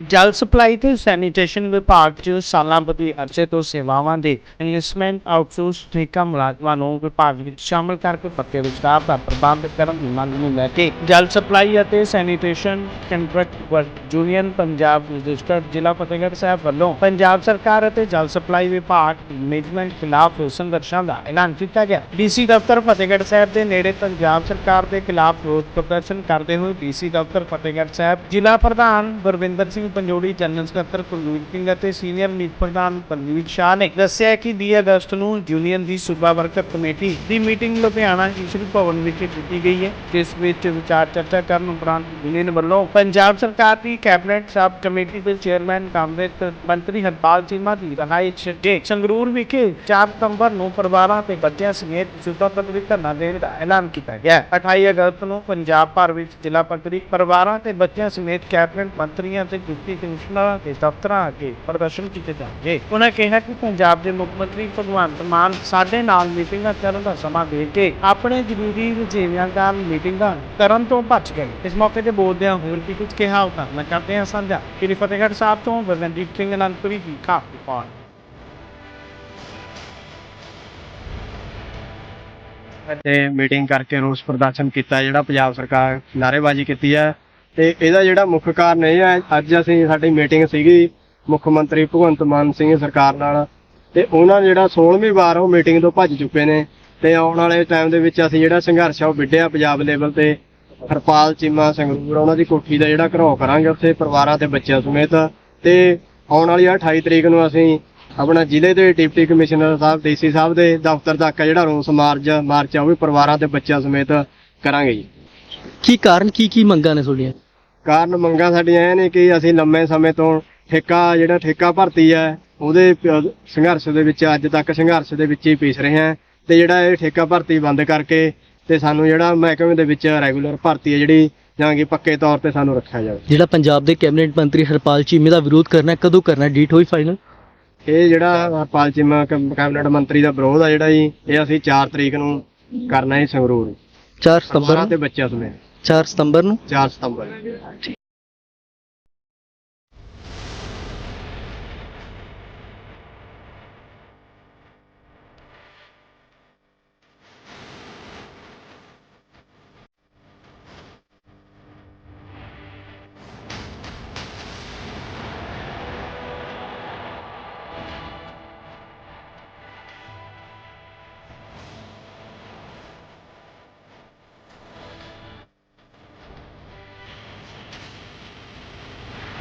ਜਲ ਸਪਲਾਈ ਤੇ ਸੈਨੀਟੇਸ਼ਨ ਵਿਭਾਗ 'ਚ ਸਾਲਾਂ ਬੱਧੀ ਅਰਸੇ ਤੋਂ ਸੇਵਾਵਾਂ ਦੇ ਇਨਵੈਸਟਮੈਂਟ ਆਊਟਸੋਰਸ ਠੇਕਾ ਮੁਲਾਜ਼ਮਾਂ ਨੂੰ ਵਿਭਾਗ ਵਿੱਚ ਸ਼ਾਮਲ ਕਰਕੇ ਪੱਕੇ ਵਿਸਤਾਰ ਦਾ ਪ੍ਰਬੰਧ ਕਰਨ ਦੀ ਮੰਗ ਨੂੰ ਲੈ ਕੇ ਜਲ ਸਪਲਾਈ ਅਤੇ sanitation contract work union Punjab registered ਜ਼ਿਲ੍ਹਾ ਫਤਿਹਗੜ੍ਹ ਸਾਹਿਬ ਵੱਲੋਂ ਪੰਜਾਬ ਸਰਕਾਰ ਅਤੇ ਜਲ ਸਪਲਾਈ ਵਿਭਾਗ ਮੈਨੇਜਮੈਂਟ ਖਿਲਾਫ ਸੰਘਰਸ਼ਾਂ ਦਾ ਐਲਾਨ ਕੀਤਾ ਗਿਆ। ਡੀਸੀ ਦਫ਼ਤਰ ਫਤਿਹਗੜ੍ਹ ਸਾਹਿਬ ਦੇ ਨੇੜੇ ਪੰਜਾਬ ਸਰਕਾਰ ਦੇ ਖਿਲਾਫ ਵਿਰੋਧ ਪ੍ਰਦਰਸ਼ਨ ਕਰਦੇ ਹੋਏ ਡੀਸੀ ਦਫ਼ਤਰ ਫਤਿਹਗੜ੍ਹ ਸਾਹਿਬ ਜ਼ਿਲ੍ਹਾ ਪ੍ਰਧਾਨ ਗੁਰਵਿੰਦਰ ਸਿੰਘ ਪੰਜੋੜੀ ਜਨਰਲ ਸਕੱਤਰ ਕੁਲਵੀਰ ਸਿੰਘ ਅਤੇ ਸੀਨੀਅਰ ਮੀਤ ਪ੍ਰਧਾਨ ਪਰਮਵੀਰ ਸ਼ਾਹ ਨੇ ਦੱਸਿਆ ਕਿ 20 ਅਗਸਤ ਨੂੰ ਯੂਨੀਅਨ ਦੀ ਸੂਬਾ ਵਰਕਰ ਕਮੇਟੀ ਦੀ ਮੀਟਿੰਗ ਲੁਧਿਆਣਾ ਈਸ਼ਵਰ ਭਵਨ ਵਿਖੇ ਕੀਤੀ ਗਈ ਹੈ, ਜਿਸ ਵਿੱਚ ਵਿਚਾਰ ਚਰਚਾ ਕਰਨ ਉਪਰੰਤ ਯੂਨੀਅਨ ਵੱਲੋਂ ਪੰਜਾਬ ਸਰਕਾਰ ਦੀ ਕੈਬਨਿਟ ਸਬ ਕਮੇਟੀ ਦੇ ਚੇਅਰਮੈਨ, ਕਾਮਰੇਡ ਮੰਤਰੀ ਹਰਪਾਲ ਚੀਮਾ ਦੀ ਰਹਾਈ ਛੱਡੇ ਸੰਗਰੂਰ ਵਿਖੇ 4 ਸਤੰਬਰ ਨੂੰ ਪਰਿਵਾਰਾਂ ਤੇ ਬੱਚਿਆਂ ਸਮੇਤ ਸੁਦਾ ਪੱਧਰੀ ਧਰਨਾ ਦੇਣ ਦਾ ਐਲਾਨ ਕੀਤਾ ਗਿਆ ਹੈ। 28 ਅਗਸਤ ਨੂੰ ਪੰਜਾਬ ਭਰ ਵਿੱਚ ਜ਼ਿਲ੍ਹਾ ਪੱਧਰੀ ਪਰਿਵਾਰਾਂ ਤੇ ਬੱਚਿਆਂ ਸਮੇਤ ਕੈਬਨਿਟ ਮੰਤਰੀਆਂ ਤੇ ਡਿਪਟੀ ਕਮਿਸ਼ਨਰਾਂ ਦੇ ਦਫ਼ਤਰਾਂ ਅੱਗੇ ਪ੍ਰਦਰਸ਼ਨ ਕੀਤੇ ਜਾਣਗੇ। ਉਹਨਾਂ ਕਿਹਾ ਕਿ ਪੰਜਾਬ ਦੇ ਮੁੱਖ ਮੰਤਰੀ ਭਗਵੰਤ ਮਾਨ ਸਾਡੇ ਨਾਲ ਮੀਟਿੰਗਾਂ ਕਰਨ ਦਾ ਸਮਾਂ ਦੇ ਕੇ ਆਪਣੇ ਜ਼ਰੂਰੀ ਵਜੀਵਿਆਂ ਨਾਲ ਮੀਟਿੰਗਾਂ ਕਰਨ ਤੋਂ ਭੱਜ ਗਏ। ਇਸ ਮੌਕੇ ਤੇ ਬੋਲਦਿਆਂ ਹੋਰ ਵੀ ਕੁਝ ਕਿਹਾ ਉਹ ਕਰਨਾ ਚਾਹਤੇ ਹਾਂ ਸਾਂਝਾ। ਸ਼੍ਰੀ ਫਤਿਹਗੜ੍ਹ ਸਾਹਿਬ ਤੋਂ ਬਲਵੰਦੀਪ ਸਿੰਘ ਅਨੰਦਪੁਰੀ ਦੀ ਖਾਸ ਰਿਪੋਰਟ। ਤੇ ਮੀਟਿੰਗ ਕਰਕੇ ਰੋਸ ਪ੍ਰਦਰਸ਼ਨ ਕੀਤਾ, ਜਿਹੜਾ ਪੰਜਾਬ ਸਰਕਾਰ ਨਾਅਰੇਬਾਜ਼ੀ ਕੀਤੀ ਹੈ। ਤੇ ਇਹਦਾ ਜਿਹੜਾ ਮੁੱਖ ਕਾਰਨ ਇਹ ਹੈ, ਅੱਜ ਅਸੀਂ ਸਾਡੀ ਮੀਟਿੰਗ ਸੀਗੀ ਮੁੱਖ ਮੰਤਰੀ ਭਗਵੰਤ ਮਾਨ ਸਿੰਘ ਸਰਕਾਰ ਨਾਲ ਤੇ ਉਹਨਾਂ ਜਿਹੜਾ 16ਵੀਂ ਵਾਰ ਉਹ ਮੀਟਿੰਗ ਤੋਂ ਭੱਜ ਚੁੱਕੇ ਨੇ ਤੇ ਆਉਣ ਵਾਲੇ ਟਾਈਮ ਦੇ ਵਿੱਚ ਅਸੀਂ ਜਿਹੜਾ ਸੰਘਰਸ਼ ਆ ਉਹ ਵਿੱਢਿਆ ਪੰਜਾਬ ਲੈਵਲ ਤੇ, ਹਰਪਾਲ, ਚੀਮਾ, ਸੰਗਰੂਰ, ਉਹਨਾਂ ਦੀ ਕੋਠੀ ਦਾ ਜਿਹੜਾ ਘਰੋ ਕਰਾਂਗੇ ਉੱਥੇ ਪਰਿਵਾਰਾਂ ਤੇ ਬੱਚਿਆਂ ਸਮੇਤ ਤੇ ਆਉਣ ਵਾਲੀ ਆ 28 ਤਰੀਕ ਨੂੰ ਅਸੀਂ ਆਪਣਾ ਜ਼ਿਲ੍ਹੇ ਦੇ ਡਿਪਟੀ ਕਮਿਸ਼ਨਰ ਸਾਹਿਬ ਡੀਸੀ ਸਾਹਿਬ ਦੇ ਦਫ਼ਤਰ ਤੱਕ ਜਿਹੜਾ ਰੋਸ ਮਾਰਚ ਮਾਰਚ ਆ ਉਹ ਵੀ ਪਰਿਵਾਰਾਂ ਤੇ ਬੱਚਿਆਂ ਸਮੇਤ ਕਰਾਂਗੇ ਜੀ। ਕੀ ਕਾਰਨ ਕੀ ਕੀ ਮੰਗਾਂ ਨੇ ਤੁਹਾਡੀਆਂ? ਕਾਰਨ ਮੰਗਾਂ ਸਾਡੀਆਂ ਇਹ ਨੇ ਕਿ ਅਸੀਂ ਲੰਮੇ ਸਮੇਂ ਤੋਂ ਠੇਕਾ ਜਿਹੜਾ ਠੇਕਾ ਭਰਤੀ ਹੈ ਉਹਦੇ ਪ- ਸੰਘਰਸ਼ ਦੇ ਵਿੱਚ ਅੱਜ ਤੱਕ ਸੰਘਰਸ਼ ਦੇ ਵਿੱਚ ਹੀ ਪੀਸ ਰਹੇ ਹਾਂ ਤੇ ਜਿਹੜਾ ਇਹ ਠੇਕਾ ਭਰਤੀ ਬੰਦ ਕਰਕੇ ਤੇ ਸਾਨੂੰ ਜਿਹੜਾ ਮਹਿਕਮੇ ਦੇ ਵਿੱਚ ਰੈਗੂਲਰ ਭਰਤੀ ਹੈ ਜਿਹੜੀ ਜਾਂ ਕਿ ਪੱਕੇ ਤੌਰ ਤੇ ਸਾਨੂੰ ਰੱਖਿਆ ਜਾਵੇ। ਜਿਹੜਾ ਪੰਜਾਬ ਦੇ ਕੈਬਨਿਟ ਮੰਤਰੀ ਹਰਪਾਲ ਚੀਮੇ ਦਾ ਵਿਰੋਧ ਕਰਨਾ ਹੈ, ਕਦੋਂ ਕਰਨਾ ਡੇਟ ਹੋਈ ਫਾਈਨਲ ਇਹ ਜਿਹੜਾ ਹਰਪਾਲ ਚੀਮਾ ਕੈਬ- ਕੈਬਨਿਟ ਮੰਤਰੀ ਦਾ ਵਿਰੋਧ ਆ ਜਿਹੜਾ ਜੀ ਇਹ ਅਸੀਂ 4 ਤਰੀਕ ਨੂੰ ਕਰਨਾ ਹੈ ਸੰਗਰੂਰ। 4 ਸਤੰਬਰ ਤੇ ਬੱਚਿਆਂ ਸਮੇਤ। 4 ਸਤੰਬਰ ਨੂੰ? 4 ਸਤੰਬਰ